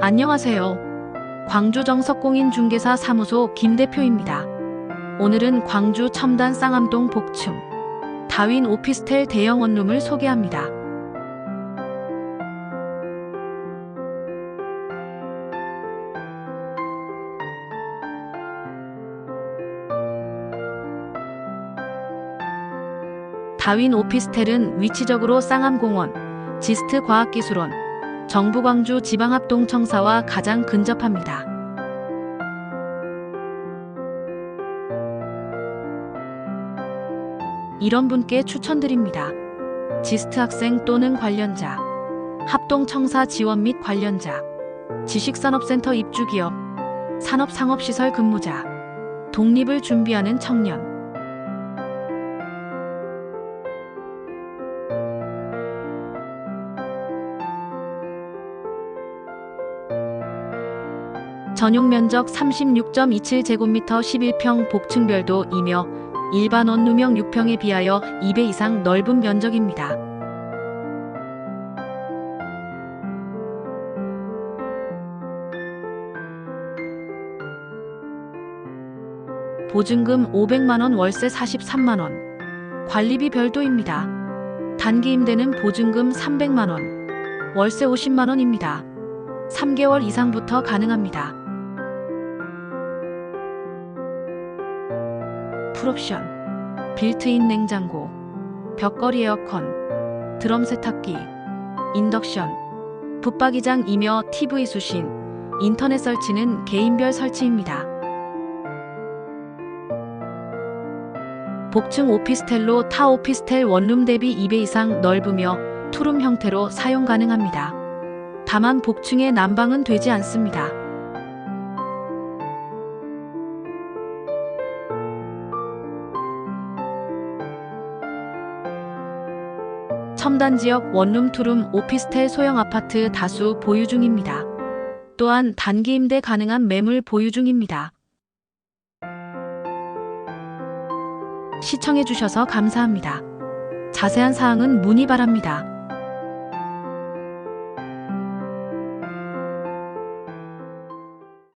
안녕하세요. 광주 정석공인 중개사 사무소 김 대표입니다. 오늘은 광주 첨단 쌍암동 복층 다윈 오피스텔 대형 원룸을 소개합니다. 다윈 오피스텔은 위치적으로 쌍암공원, 지스트 과학기술원, 정부 광주 지방합동청사와 가장 근접합니다. 이런 분께 추천드립니다. 지스트 학생 또는 관련자, 합동청사 지원 및 관련자, 지식산업센터 입주기업, 산업상업시설 근무자, 독립을 준비하는 청년, 전용 면적 36.27제곱미터 11평 복층별도 이며 일반 원룸형 6평에 비하여 2배 이상 넓은 면적입니다. 보증금 500만원 월세 43만원 관리비 별도입니다. 단기 임대는 보증금 300만원 월세 50만원입니다. 3개월 이상부터 가능합니다. 풀옵션, 빌트인 냉장고, 벽걸이 에어컨, 드럼 세탁기, 인덕션, 붙박이장이며 TV 수신, 인터넷 설치는 개인별 설치입니다. 복층 오피스텔로 타 오피스텔 원룸 대비 2배 이상 넓으며 투룸 형태로 사용 가능합니다. 다만 복층의 난방은 되지 않습니다. 첨단 지역 원룸 투룸 오피스텔 소형 아파트 다수 보유 중입니다. 또한 단기 임대 가능한 매물 보유 중입니다. 시청해주셔서 감사합니다. 자세한 사항은 문의 바랍니다.